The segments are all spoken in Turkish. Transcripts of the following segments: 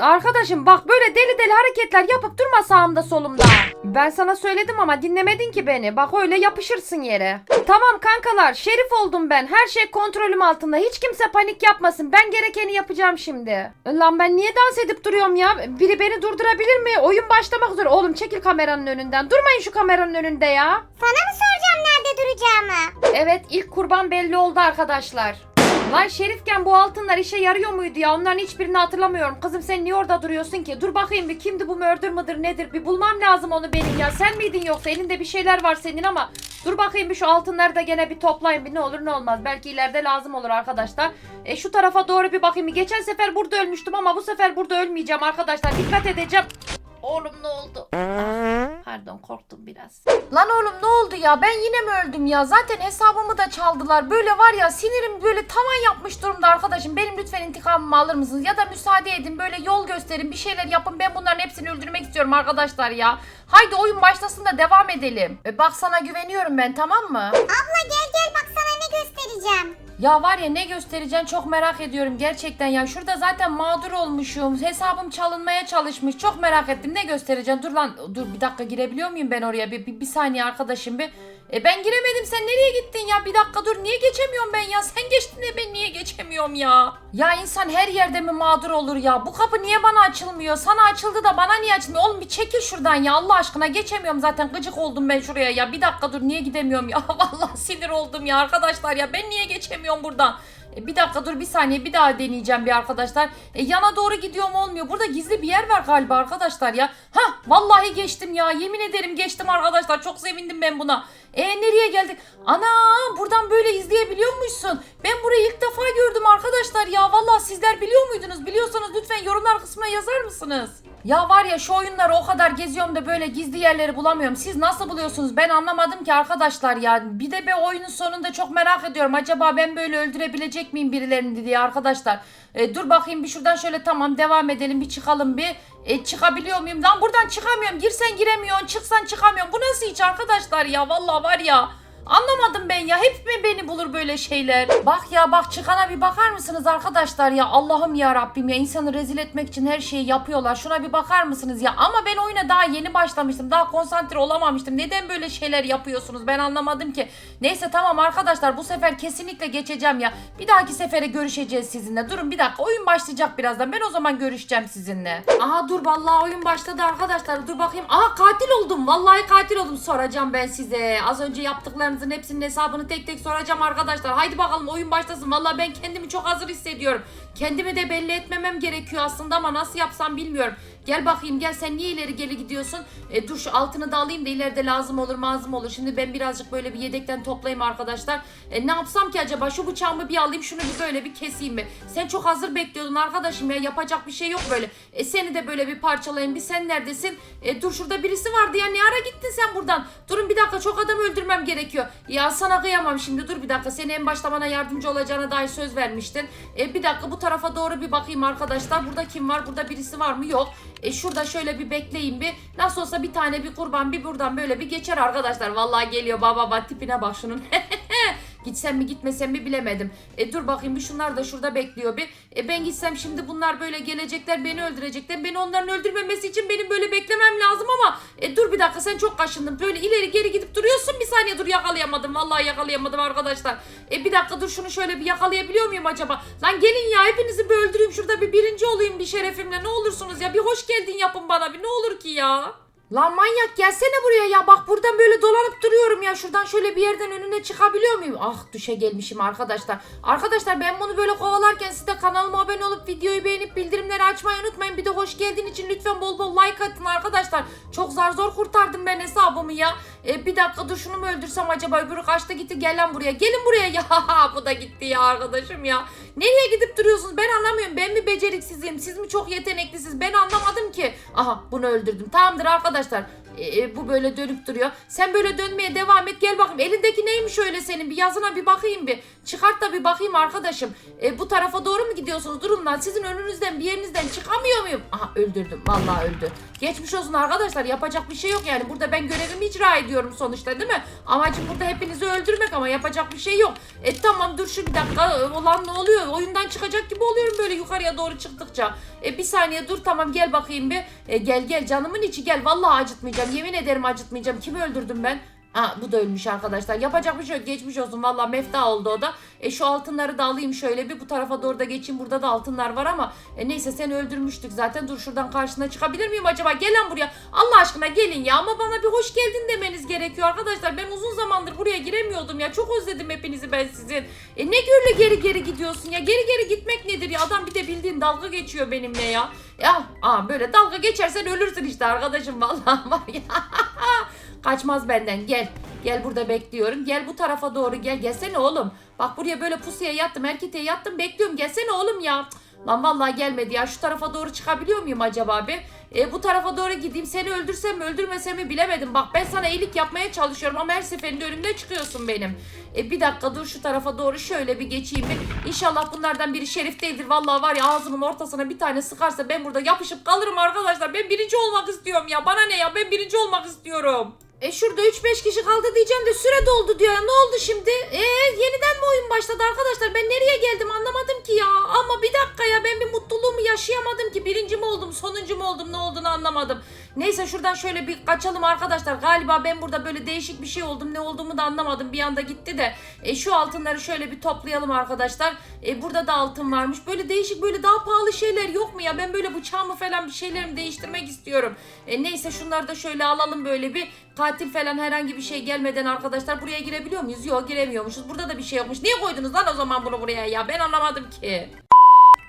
Arkadaşım bak böyle deli deli hareketler yapıp durma sağımda solumda. Ben sana söyledim ama dinlemedin ki beni. Bak öyle yapışırsın yere. Tamam kankalar şerif oldum ben. Her şey kontrolüm altında. Hiç kimse panik yapmasın. Ben gerekeni yapacağım şimdi. Lan ben niye dans edip duruyorum ya? Biri beni durdurabilir mi? Oyun başlamak üzere. Oğlum çekil kameranın önünden. Durmayın şu kameranın önünde ya. Sana mı soracağım nerede duracağımı? Evet ilk kurban belli oldu arkadaşlar. Lan Şerifken bu altınlar işe yarıyor muydu ya? Onların hiçbirini hatırlamıyorum. Kızım sen niye orada duruyorsun ki? Dur bakayım bir kimdi bu murder mıdır nedir? Bir bulmam lazım onu benim ya. Sen miydin yoksa? Elinde bir şeyler var senin ama. Dur bakayım bir şu altınları da gene bir toplayın bir ne olur ne olmaz. Belki ileride lazım olur arkadaşlar. E şu tarafa doğru bir bakayım. Geçen sefer burada ölmüştüm ama bu sefer burada ölmeyeceğim arkadaşlar. Dikkat edeceğim. Oğlum ne oldu? Pardon korktum biraz. Lan oğlum ne oldu ya? Ben yine mi öldüm ya? Zaten hesabımı da çaldılar. Böyle var ya sinirim böyle tavan yapmış durumda arkadaşım. Benim lütfen intikamımı alır mısınız? Ya da müsaade edin böyle yol gösterin bir şeyler yapın. Ben bunların hepsini öldürmek istiyorum arkadaşlar ya. Haydi oyun başlasın da devam edelim. E, bak sana güveniyorum ben tamam mı? Abla gel gel bak sana ne göstereceğim. Ya var ya ne göstereceksin çok merak ediyorum gerçekten ya. Şurada zaten mağdur olmuşum. Hesabım çalınmaya çalışmış. Çok merak ettim. Ne göstereceksin? Dur lan dur bir dakika girebiliyor muyum ben oraya? Bir, bir, bir saniye arkadaşım bir. E ben giremedim. Sen nereye gittin ya? Bir dakika dur. Niye geçemiyorum ben ya? Sen geçtin de ben niye geçemiyorum ya? Ya insan her yerde mi mağdur olur ya? Bu kapı niye bana açılmıyor? Sana açıldı da bana niye açılmıyor? Oğlum bir çekil şuradan ya. Allah aşkına geçemiyorum zaten. Gıcık oldum ben şuraya ya. Bir dakika dur. Niye gidemiyorum ya? Vallahi sinir oldum ya arkadaşlar ya. Ben niye geçemiyorum buradan? E, bir dakika dur bir saniye bir daha deneyeceğim bir arkadaşlar. E, yana doğru gidiyorum olmuyor. Burada gizli bir yer var galiba arkadaşlar ya. Ha vallahi geçtim ya. Yemin ederim geçtim arkadaşlar. Çok sevindim ben buna. E nereye geldik? Ana buradan böyle izleyebiliyormuşsun. Ben burayı ilk defa gördüm arkadaşlar ya. Vallahi sizler biliyor muydunuz? Biliyorsanız lütfen yorumlar kısmına yazar mısınız? Ya var ya şu oyunları o kadar geziyorum da böyle gizli yerleri bulamıyorum. Siz nasıl buluyorsunuz? Ben anlamadım ki arkadaşlar ya. Bir de ben oyunun sonunda çok merak ediyorum. Acaba ben böyle öldürebilecek miyim birilerini diye arkadaşlar. E, dur bakayım bir şuradan şöyle tamam devam edelim bir çıkalım bir. E, çıkabiliyor muyum? Lan buradan çıkamıyorum. Girsen giremiyorsun, çıksan çıkamıyorum. Bu nasıl hiç arkadaşlar ya? Vallahi var ya. Anlamadım ben ya. Hep mi beni bulur böyle şeyler? Bak ya bak çıkana bir bakar mısınız arkadaşlar ya? Allah'ım ya Rabbim ya insanı rezil etmek için her şeyi yapıyorlar. Şuna bir bakar mısınız ya? Ama ben oyuna daha yeni başlamıştım. Daha konsantre olamamıştım. Neden böyle şeyler yapıyorsunuz? Ben anlamadım ki. Neyse tamam arkadaşlar bu sefer kesinlikle geçeceğim ya. Bir dahaki sefere görüşeceğiz sizinle. Durun bir dakika oyun başlayacak birazdan. Ben o zaman görüşeceğim sizinle. Aha dur vallahi oyun başladı arkadaşlar. Dur bakayım. Aha katil oldum. Vallahi katil oldum. Soracağım ben size. Az önce yaptıklarınızın hepsinin hesabını tek tek soracağım arkadaşlar. Haydi bakalım oyun başlasın. Vallahi ben kendimi çok hazır hissediyorum. Kendimi de belli etmemem gerekiyor aslında ama nasıl yapsam bilmiyorum. Gel bakayım gel sen niye ileri geri gidiyorsun? E, dur şu altını da alayım da ileride lazım olur mazım olur. Şimdi ben birazcık böyle bir yedekten toplayayım arkadaşlar. E, ne yapsam ki acaba? Şu bıçağımı bir alayım şunu bir böyle bir keseyim mi? Sen çok hazır bekliyordun arkadaşım ya yapacak bir şey yok böyle. E, seni de böyle bir parçalayayım. Bir sen neredesin? E, dur şurada birisi vardı ya ne ara gittin sen buradan? Durun bir dakika çok adam öldürmem gerekiyor. Ya sana kıyamam şimdi dur bir dakika. Seni en başta bana yardımcı olacağına dair söz vermiştin. E, bir dakika bu tarafa doğru bir bakayım arkadaşlar. Burada kim var? Burada birisi var mı? Yok. E şurada şöyle bir bekleyin bir. Nasıl olsa bir tane bir kurban bir buradan böyle bir geçer arkadaşlar. Vallahi geliyor baba bak tipine bak şunun. Gitsem mi gitmesem mi bilemedim. E dur bakayım bir şunlar da şurada bekliyor bir. E ben gitsem şimdi bunlar böyle gelecekler beni öldürecekler. Beni onların öldürmemesi için benim böyle beklemem lazım ama e dur bir dakika sen çok kaşındın. Böyle ileri geri gidip duruyorsun bir saniye dur yakalayamadım. Vallahi yakalayamadım arkadaşlar. E bir dakika dur şunu şöyle bir yakalayabiliyor muyum acaba? Lan gelin ya hepinizi bir öldüreyim şurada bir birinci olayım bir şerefimle ne olursunuz ya bir hoş geldin yapın bana bir ne olur ki ya. Lan manyak gelsene buraya ya bak buradan böyle dolanıp duruyorum ya şuradan şöyle bir yerden önüne çıkabiliyor muyum? Ah düşe gelmişim arkadaşlar. Arkadaşlar ben bunu böyle kovalarken siz de kanalıma abone olup videoyu beğenip bildirimleri açmayı unutmayın. Bir de hoş geldiğin için lütfen bol bol like atın arkadaşlar. Çok zar zor kurtardım ben hesabımı ya. E, bir dakika dur şunu mu öldürsem acaba öbürü kaçta gitti gel lan buraya. Gelin buraya ya bu da gitti ya arkadaşım ya. Nereye gidip duruyorsunuz ben anlamıyorum. Ben mi beceriksizim siz mi çok yeteneklisiniz ben anlamadım. Aha bunu öldürdüm tamamdır arkadaşlar. E, e, bu böyle dönüp duruyor. Sen böyle dönmeye devam et. Gel bakayım. Elindeki neymiş öyle senin? Bir yazına bir bakayım bir. Çıkart da bir bakayım arkadaşım. E, bu tarafa doğru mu gidiyorsunuz? Durun lan. Sizin önünüzden bir yerinizden çıkamıyor muyum? Aha öldürdüm. Vallahi öldü. Geçmiş olsun arkadaşlar. Yapacak bir şey yok yani. Burada ben görevimi icra ediyorum sonuçta değil mi? Amacım burada hepinizi öldürmek ama yapacak bir şey yok. E tamam dur şu bir dakika. Olan ne oluyor? Oyundan çıkacak gibi oluyorum böyle yukarıya doğru çıktıkça. E bir saniye dur tamam gel bakayım bir. E, gel gel canımın içi gel. Vallahi acıtmayacağım. Yemin ederim acıtmayacağım. Kimi öldürdüm ben? Ha bu da ölmüş arkadaşlar. Yapacak bir şey yok. Geçmiş olsun. Vallahi mefta oldu o da. E şu altınları da alayım şöyle bir. Bu tarafa doğru da geçeyim. Burada da altınlar var ama e, neyse seni öldürmüştük zaten. Dur şuradan karşına çıkabilir miyim acaba? Gelen buraya. Allah aşkına gelin ya. Ama bana bir hoş geldin demeniz gerekiyor arkadaşlar. Ben uzun zamandır buraya giremiyordum ya. Çok özledim hepinizi ben sizin. E ne görle geri geri gidiyorsun ya. Geri geri gitmek nedir ya? Adam bir de bildiğin dalga geçiyor benimle ya. Ya aa, böyle dalga geçersen ölürsün işte arkadaşım vallahi var ya. Kaçmaz benden gel. Gel burada bekliyorum. Gel bu tarafa doğru gel. Gelsene oğlum. Bak buraya böyle pusuya yattım. Erkete yattım bekliyorum. Gelsene oğlum ya. Lan vallahi gelmedi ya. Şu tarafa doğru çıkabiliyor muyum acaba be? E, bu tarafa doğru gideyim. Seni öldürsem mi öldürmesem mi bilemedim. Bak ben sana iyilik yapmaya çalışıyorum ama her seferinde önümde çıkıyorsun benim. E, bir dakika dur şu tarafa doğru şöyle bir geçeyim bir. İnşallah bunlardan biri şerif değildir. Vallahi var ya ağzımın ortasına bir tane sıkarsa ben burada yapışıp kalırım arkadaşlar. Ben birinci olmak istiyorum ya. Bana ne ya ben birinci olmak istiyorum. E şurada 3-5 kişi kaldı diyeceğim de süre doldu diyor ya. Ne oldu şimdi? E yeniden mi oyun başladı arkadaşlar? Ben nereye geldim anlamadım ki ya. Ama bir dakika ya ben bir mutluluğumu yaşayamadım ki. Birinci mi oldum, sonuncu mu oldum, ne olduğunu anlamadım. Neyse şuradan şöyle bir kaçalım arkadaşlar. Galiba ben burada böyle değişik bir şey oldum. Ne olduğumu da anlamadım. Bir anda gitti de. E, şu altınları şöyle bir toplayalım arkadaşlar. E, burada da altın varmış. Böyle değişik böyle daha pahalı şeyler yok mu ya? Ben böyle bıçağımı falan bir şeylerimi değiştirmek istiyorum. E, neyse şunları da şöyle alalım böyle bir. Katil falan herhangi bir şey gelmeden arkadaşlar buraya girebiliyor muyuz? Yok giremiyormuşuz. Burada da bir şey yokmuş. Niye koydunuz lan o zaman bunu buraya ya? Ben anlamadım ki.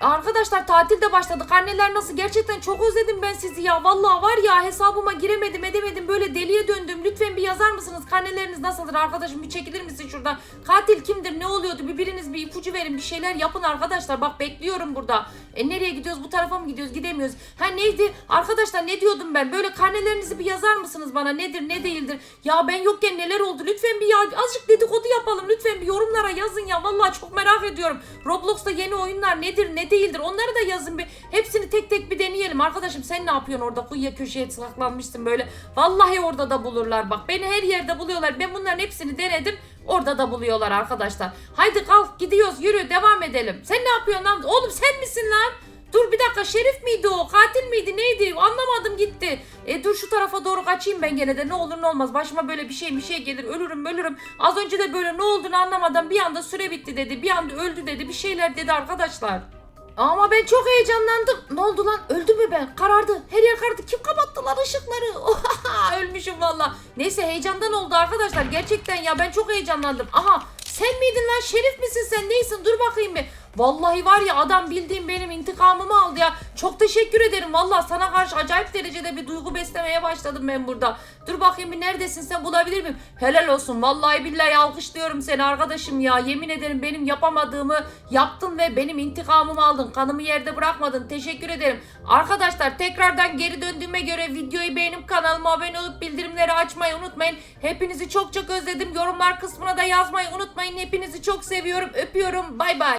Arkadaşlar tatil de başladı. Karneler nasıl? Gerçekten çok özledim ben sizi ya. Vallahi var ya hesabıma giremedim edemedim. Böyle deliye döndüm. Lütfen bir yazar mısınız? Karneleriniz nasıldır arkadaşım? Bir çekilir misin şuradan? Katil kimdir? Ne oluyordu? Bir biriniz bir ipucu verin. Bir şeyler yapın arkadaşlar. Bak bekliyorum burada. E nereye gidiyoruz? Bu tarafa mı gidiyoruz? Gidemiyoruz. Ha neydi? Arkadaşlar ne diyordum ben? Böyle karnelerinizi bir yazar mısınız bana? Nedir ne değildir? Ya ben yokken neler oldu? Lütfen bir ya azıcık dedikodu yapalım. Lütfen bir yorumlara yazın ya. Vallahi çok merak ediyorum. Roblox'ta yeni oyunlar nedir değildir? Onları da yazın bir. Hepsini tek tek bir deneyelim. Arkadaşım sen ne yapıyorsun orada? Kuyuya köşeye saklanmışsın böyle. Vallahi orada da bulurlar bak. Beni her yerde buluyorlar. Ben bunların hepsini denedim. Orada da buluyorlar arkadaşlar. Haydi kalk gidiyoruz yürü devam edelim. Sen ne yapıyorsun lan? Oğlum sen misin lan? Dur bir dakika şerif miydi o? Katil miydi? Neydi? Anlamadım gitti. E dur şu tarafa doğru kaçayım ben gene de. Ne olur ne olmaz. Başıma böyle bir şey bir şey gelir. Ölürüm ölürüm. Az önce de böyle ne olduğunu anlamadan bir anda süre bitti dedi. Bir anda öldü dedi. Bir şeyler dedi arkadaşlar. Ama ben çok heyecanlandım. Ne oldu lan? Öldü mü ben? Karardı. Her yer karardı. Kim kapattı lan ışıkları? Oha, Ölmüşüm valla. Neyse heyecandan oldu arkadaşlar. Gerçekten ya ben çok heyecanlandım. Aha sen miydin lan? Şerif misin sen? Neysin? Dur bakayım bir. Vallahi var ya adam bildiğim benim intikamımı aldı ya. Çok teşekkür ederim. Vallahi sana karşı acayip derecede bir duygu beslemeye başladım ben burada. Dur bakayım bir neredesin sen bulabilir miyim? Helal olsun. Vallahi billahi alkışlıyorum seni arkadaşım ya. Yemin ederim benim yapamadığımı yaptın ve benim intikamımı aldın. Kanımı yerde bırakmadın. Teşekkür ederim. Arkadaşlar tekrardan geri döndüğüme göre videoyu beğenip kanalıma abone olup bildirimleri açmayı unutmayın. Hepinizi çok çok özledim. Yorumlar kısmına da yazmayı unutmayın. Hepinizi çok seviyorum. Öpüyorum. Bay bay.